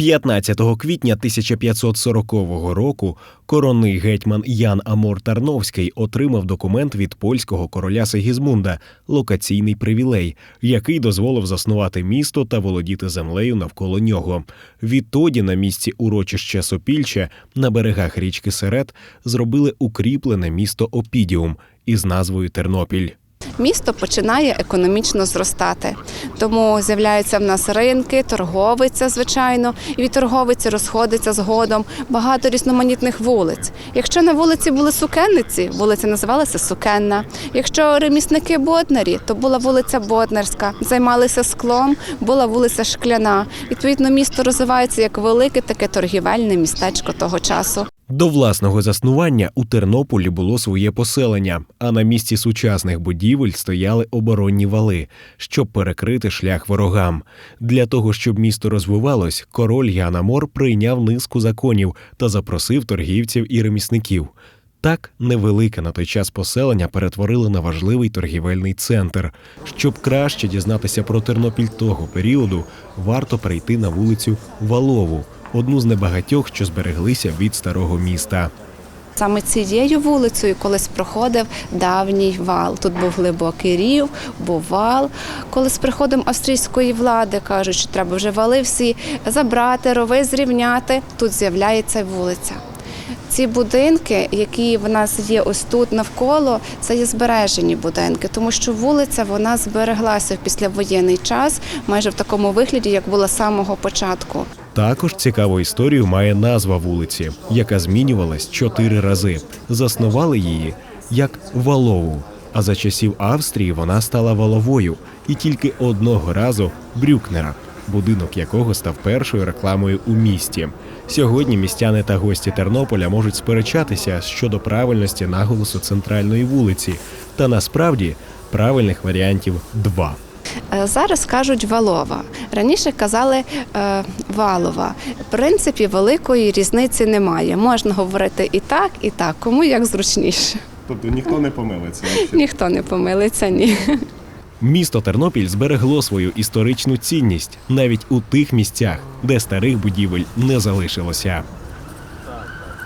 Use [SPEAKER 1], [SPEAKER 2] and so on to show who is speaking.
[SPEAKER 1] 15 квітня 1540 року коронний гетьман Ян Амор Тарновський отримав документ від польського короля Сигізмунда локаційний привілей, який дозволив заснувати місто та володіти землею навколо нього. Відтоді на місці урочища Сопільче на берегах річки Серет зробили укріплене місто Опідіум із назвою Тернопіль.
[SPEAKER 2] Місто починає економічно зростати, тому з'являються в нас ринки, торговиця, звичайно, і від торговиці розходиться згодом багато різноманітних вулиць. Якщо на вулиці були сукенниці, вулиця називалася Сукенна. Якщо ремісники Боднарі, то була вулиця Боднарська. Займалися склом, була вулиця Шкляна. Відповідно, місто розвивається як велике таке торгівельне містечко того часу.
[SPEAKER 1] До власного заснування у Тернополі було своє поселення, а на місці сучасних будівель стояли оборонні вали, щоб перекрити шлях ворогам. Для того, щоб місто розвивалось, король Ян Амор прийняв низку законів та запросив торгівців і ремісників. Так, невелике на той час поселення перетворили на важливий торгівельний центр. Щоб краще дізнатися про Тернопіль того періоду, варто перейти на вулицю Валову, одну з небагатьох, що збереглися від старого міста.
[SPEAKER 2] Саме цією вулицею колись проходив давній вал. Тут був глибокий рів, був вал. Коли з приходом австрійської влади кажуть, що треба вже вали всі забрати, рови зрівняти, тут з'являється вулиця. Ці будинки, які в нас є ось тут навколо, це є збережені будинки, тому що вулиця вона збереглася в післявоєнний час, майже в такому вигляді, як була з самого початку.
[SPEAKER 1] Також цікаву історію має назва вулиці, яка змінювалась чотири рази. Заснували її як Валову. А за часів Австрії вона стала Валовою і тільки одного разу Брюкнера, будинок якого став першою рекламою у місті. Сьогодні містяни та гості Тернополя можуть сперечатися щодо правильності наголосу центральної вулиці, та насправді правильних варіантів два.
[SPEAKER 2] Е, Зараз кажуть Валова. Раніше казали е, В принципі, великої різниці немає. Можна говорити і так, і так, кому як зручніше.
[SPEAKER 3] Тобто ніхто не помилиться.
[SPEAKER 2] Ніхто не помилиться, ні.
[SPEAKER 1] Місто Тернопіль зберегло свою історичну цінність навіть у тих місцях, де старих будівель не залишилося.